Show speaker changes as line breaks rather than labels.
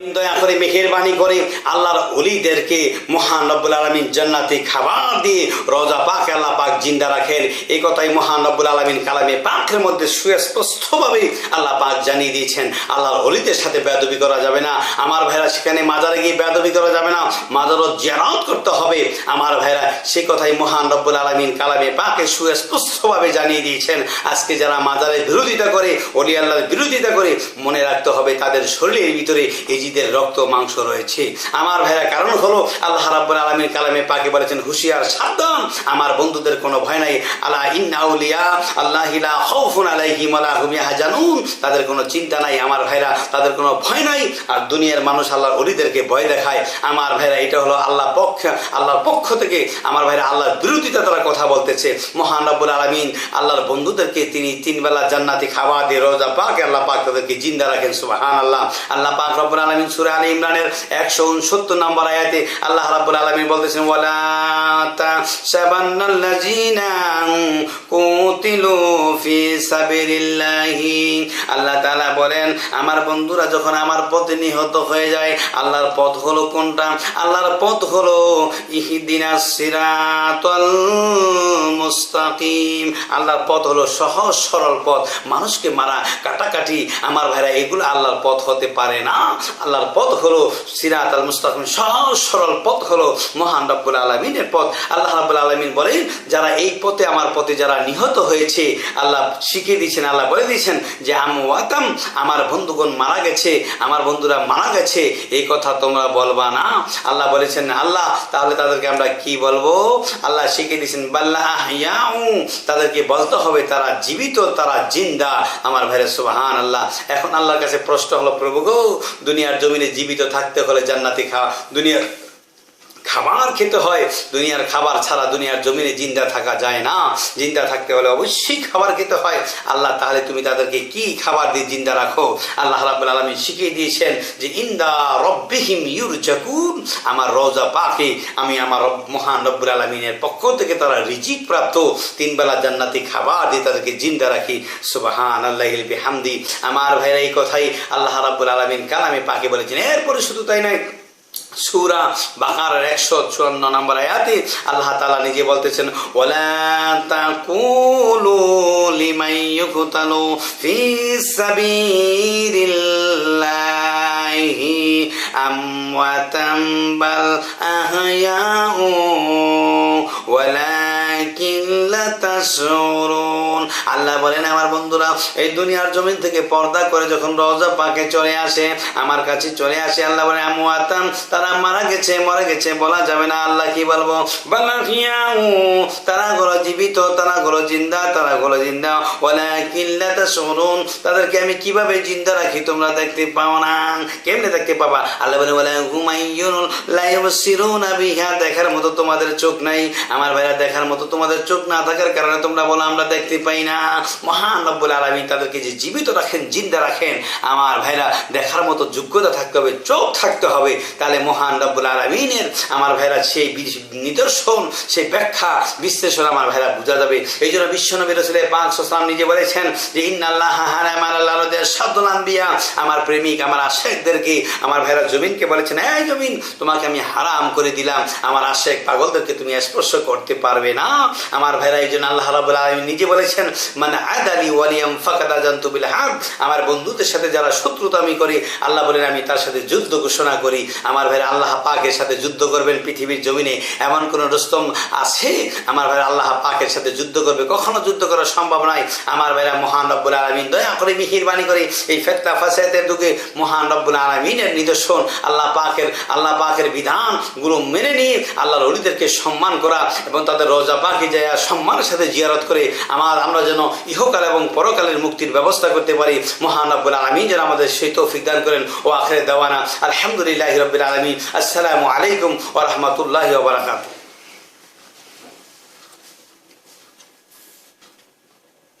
দয়া করে মেহেরবানি করে আল্লাহর অলিদেরকে মহান রব্বুল আলমিন জান্নাতি খাবার দিয়ে রোজা পাক, আল্লাহ পাক জিন্দা রাখেন। এই কথাই মহান রব্বুল আলমিন কালামে পাকের মধ্যে সুস্পষ্টভাবে আল্লাহ পাক জানিয়ে দিয়েছেন। আল্লাহর অলিদের সাথে বেদবি করা যাবে না। আমার ভাইরা সেখানে মাজারে গিয়ে বেদবি করা যাবে না। মাজারও জেরাত করতে হবে। আমার ভাইরা সে কথাই মহান রব্বুল আলমিন কালামে পাকে সুস্পষ্টভাবে জানিয়ে দিয়েছেন। আজকে যারা মাজারের বিরোধিতা করে অলি আল্লাহর বিরোধিতা করে মনে রাখতে হবে, তাদের শরীরের ভিতরে এজিদের রক্ত, মাংস রয়েছে। আমার ভাইরা কারণ হলো, আল্লাহ রাব্বুল আলামিন কালামে পাকে বলেছেন, হুশিয়ার সাবধান, আমার বন্ধুদের কোনো ভয় নাই। আল্লাহ ইন্নাউলিয়া আল্লাহ লা খাউফুন আলাইহিম ওয়া লা হুম ইয়াহজানুন। তাদের কোনো চিন্তা নাই, আমার ভাইরা তাদের কোনো ভয় নাই। আর দুনিয়ার মানুষ আল্লাহর অলিদেরকে ভয় দেখায়। আমার ভাইরা এটা হলো আল্লাহ পক্ষ, আল্লাহর পক্ষ থেকে আমার ভাইরা আল্লাহর বিরোধিতা তারা কথা বলতেছে। মহান রব্বুল আলামিন আল্লাহর বন্ধুদেরকে তিনি তিন বেলা জান্নাতি খাবার দিয়ে রোজা পাক, আল্লাহ পাক তাদেরকে জিন্দা রাখেন সুবহান আল্লাহ আল্লাহ পাক রব্বুল আলামিন সূরা আলী ইমরানের 169 নম্বর আয়াতে আল্লাহ রাব্বুল আলামিন বলতেছেন, ওয়ালা তাসাবান্নাল্লাযিনা কুতিলু ফি সাবিলিল্লাহি। আল্লাহ তাআলা বলেন, আমার বন্ধুরা যখন আমার পথে নিহত হয়ে যায়, আল্লাহর পথ হলো কোনটা? আল্লাহর পথ হলো মুস্তাকিম। আল্লাহর পথ হলো সহজ, সরল পথ। মানুষকে মারা কাটাকাটি। আমার ভাইরা, এগুলো আল্লাহর পথ হতে পারে না। আল্লাহর পথ হলো সিরাত আল মুস্তাকিম। সহজ, সরল পথ হলো মহান রব্বুল আলমিনের পথ। আল্লাহ আলমিন বলেন, যারা এই পথে, আমার পথে যারা নিহত হয়েছে, আল্লাহ শিখিয়ে দিয়েছেন, আল্লাহ বলে দিয়েছেন যে আমওয়াতাম আমার বন্ধুগণ মারা গেছে, আমার বন্ধুরা মারা গেছে। এই কথা তোমরা বলবা না। আল্লাহ বলেছেন, আল্লাহ তাহলে তাদেরকে আমরা কি বলব? আল্লাহ শিখিয়ে দিয়েছেন বাল্লাহ তাদেরকে বলতে হবে, তারা জীবিত, তারা জিন্দা। আমার ভাইরে সুবাহান আল্লাহ এখন আল্লাহর কাছে প্রশ্ন হলো, প্রভু গো, দুনিয়ার জমিনে জীবিত থাকতে হলে জান্নাতি খাওয়া, দুনিয়ার খাবার খেতে হয়, দুনিয়ার খাবার ছাড়া দুনিয়ার জমিনে জিন্দা থাকা যায় না। জিন্দা থাকতে হলে অবশ্যই খাবার খেতে হয়। আল্লাহ তাহলে তুমি তাদেরকে কি খাবার দিয়ে জিন্দা রাখো? আল্লাহ রাবুল আলমী শিখিয়ে দিয়েছেন যে, ইন্দা রব্বিহিম ইউরজাকুন আমার রোজা পাকে। আমি আমার মহান রব্বুল আলমিনের পক্ষ থেকে তারা রিজিক প্রাপ্ত তিন বেলা জান্নাতি খাবার দিয়ে তাদেরকে জিন্দা রাখি। সুবাহান আল্লাহ হামদি আমার ভাইরা, এই কথাই আল্লাহ রাব্বুল আলমিন কালামে পাকে বলেছেন। এরপরে শুধু তাই নয় সুরা বাকার একশো চুয়ান্ন নম্বর আয়াতে আল্লাহ তালা নিজে বলতেছেন আমওয়াতাম বাল আহয়াউ ওয়ালাকিন লা তাশউরুন আল্লাহ বলেন, আমার বন্ধুরা, এই দুনিয়ার জমিন থেকে পর্দা করে যখন রওজা পাকে চলে আসে, আমার কাছে চলে আসে, আল্লাহ বলে আমওয়াতাম তারা মারা গেছে, মরে গেছে, বলা যাবে না, আল্লাহ কি বলব? তারা গলো জীবিত, তারা গলো জিন্দা, তারা গলো জিন্দা ওলা কিল্লা তাশউরুন তাদেরকে আমি কীভাবে জিন্দা রাখি তোমরা দেখতে পাও না? কেমনে দেখতে পাবা? আল্লাহ বলে ওয়ালা হুমাইয়ুন লা ইউবসিরুনা বিহা, দেখার মতো তোমাদের চোখ নাই। আমার ভাইরা, দেখার মতো তোমাদের চোখ না থাকার কারণে তোমরা বলো, আমরা দেখতে পাই না। মহান রব্বুল আলামিন তাদেরকে যে জীবিত রাখেন, জিন্দা রাখেন, আমার ভাইরা দেখার মতো যোগ্যতা থাকতে হবে, চোখ থাকতে হবে, তাহলে মহান রব্বুল আলমিনের আমার ভাইরা সেই নিদর্শন, সেই ব্যাখ্যা, বিশ্লেষণ আমার ভাইরা বোঝা যাবে। এই জন্য বিশ্বনবী রসুল পাঁচ সালাম নিজে বলেছেন যে, ইন্নাল্লাহ আম্বিয়া আমার প্রেমিক, আমার আশেকদেরকে, আমার ভাইরা জমিনকে বলেছেন, এই জমিন তোমাকে আমি হারাম করে দিলাম। আমার আশেক পাগলদেরকে তুমি স্পর্শ করতে পারবে না। আমার ভাইরা এই জন্য আল্লাহ রাবুল আলমী নিজে বলেছেন মানে আদালি ওয়ালিয়াম ফাকাদা জান্তু বিল হাব আমার বন্ধুদের সাথে যারা শত্রুতা আমি করি, আল্লাহ বলেন, আমি তার সাথে যুদ্ধ ঘোষণা করি। আমার ভাইরা আল্লাহ পাকের সাথে যুদ্ধ করবেন পৃথিবীর জমিনে। এমন কোন রুস্তম আছে? আমার ভাইরা আল্লাহ পাকের সাথে যুদ্ধ করবে। কখনো যুদ্ধ করা সম্ভব নয়। আমার ভাইরা মহান রব্বুল আলমিন দয়া করে মিহিরবানি করে এই ফেতনা ফাসায়াতের যুগে মহান রব্বুল আলমিনের নিদর্শন, আল্লাহ পাকের আল্লাহ পাকের বিধানগুলো মেনে নিয়ে আল্লাহর অলিদেরকে সম্মান করা এবং তাদের রোজা পাখি যায় সম্মানের সাথে জিয়ারত করে আমার আমরা যেন ইহকাল এবং পরকালের মুক্তির ব্যবস্থা করতে পারি। মহান রব্বুল আলমিন যেন আমাদের সেই তৌফিক দান করেন ও আখরে দেওয়ানা। আলহামদুলিল্লাহ রবিল আলমী আসসালামু আলাইকুম ও রহমতুল্লাহ